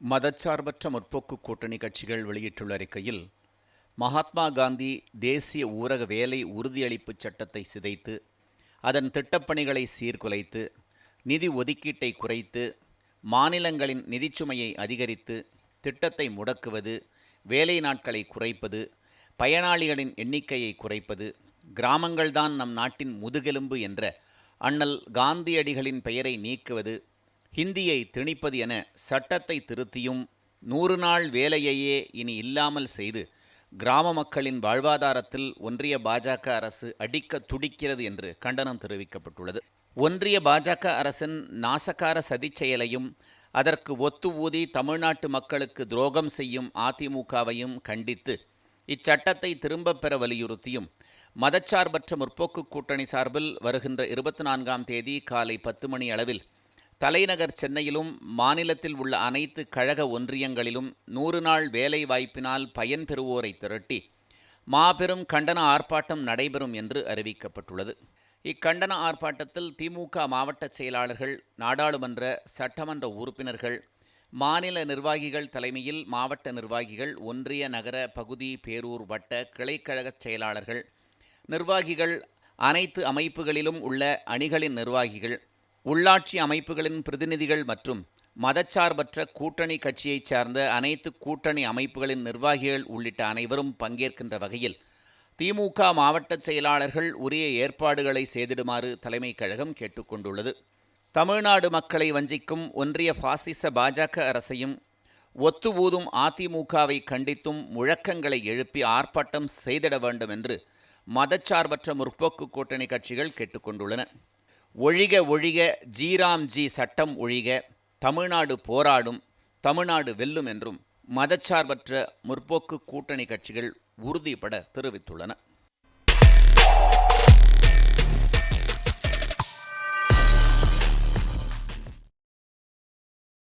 மதச்சார்பற்ற முற்போக்கு கூட்டணி கட்சிகள் வெளியிட்டுள்ள அறிக்கையில் மகாத்மா காந்தி தேசிய ஊரக வேலை உறுதியளிப்பு சட்டத்தை சிதைத்து அதன் திட்டப்பணிகளை சீர்குலைத்து நிதி ஒதுக்கீட்டை குறைத்து மாநிலங்களின் நிதிச்சுமையை அதிகரித்து திட்டத்தை முடக்குவது வேலை நாட்களை குறைப்பது பயனாளிகளின் எண்ணிக்கையை குறைப்பது கிராமங்கள்தான் நம் நாட்டின் முதுகெலும்பு என்ற அண்ணல் காந்தியடிகளின் பெயரை நீக்குவது ஹிந்தியை திணிப்பது என சட்டத்தை திருத்தியும் நூறு நாள் வேலையையே இனி இல்லாமல் செய்து கிராம மக்களின் வாழ்வாதாரத்தில் ஒன்றிய பாஜக அரசு அடிக்க துடிக்கிறது என்று கண்டனம் தெரிவிக்கப்பட்டுள்ளது. ஒன்றிய பாஜக அரசின் நாசகார சதிச்செயலையும் அதற்கு ஒத்து ஊதி தமிழ்நாட்டு மக்களுக்கு துரோகம் செய்யும் அதிமுகவையும் கண்டித்து இச்சட்டத்தை திரும்பப் பெற வலியுறுத்தியும் மதச்சார்பற்ற முற்போக்கு கூட்டணி சார்பில் வருகின்ற இருபத்தி நான்காம் தேதி காலை பத்து மணி அளவில் தலைநகர் சென்னையிலும் மாநிலத்தில் உள்ள அனைத்து கழக ஒன்றியங்களிலும் நூறு நாள் வேலை வாய்ப்பினால் பயன்பெறுவோரை திரட்டி மாபெரும் கண்டன ஆர்ப்பாட்டம் நடைபெறும் என்று அறிவிக்கப்பட்டுள்ளது. இக்கண்டன ஆர்ப்பாட்டத்தில் திமுக மாவட்ட செயலாளர்கள் நாடாளுமன்ற சட்டமன்ற உறுப்பினர்கள் மாநில நிர்வாகிகள் தலைமையில் மாவட்ட நிர்வாகிகள் ஒன்றிய நகர பகுதி பேரூர் வட்ட கிளைக்கழக செயலாளர்கள் நிர்வாகிகள் அனைத்து அமைப்புகளிலும் உள்ள அணிகளின் நிர்வாகிகள் உள்ளாட்சி அமைப்புகளின் பிரதிநிதிகள் மற்றும் மதச்சார்பற்ற கூட்டணி கட்சியைச் சார்ந்த அனைத்து கூட்டணி அமைப்புகளின் நிர்வாகிகள் உள்ளிட்ட அனைவரும் பங்கேற்கின்ற வகையில் திமுக மாவட்ட செயலாளர்கள் உரிய ஏற்பாடுகளை செய்திடுமாறு தலைமை கழகம் கேட்டுக்கொண்டுள்ளது. தமிழ்நாடு மக்களை வஞ்சிக்கும் ஒன்றிய பாசிச பாஜக அரசையும் ஒத்து ஊதும் அதிமுகவை கண்டித்தும் முழக்கங்களை எழுப்பி ஆர்ப்பாட்டம் செய்திட வேண்டும் என்று மதச்சார்பற்ற முற்போக்கு கூட்டணி கட்சிகள் கேட்டுக்கொண்டுள்ளன. ஒழிக ஒழிக ஜீராம் ஜி சட்டம் ஒழிக தமிழ்நாடு போராடும் தமிழ்நாடு வெல்லும் என்றும் மதச்சார்பற்ற முற்போக்கு கூட்டணி கட்சிகள் உறுதிபட தெரிவித்துள்ளன.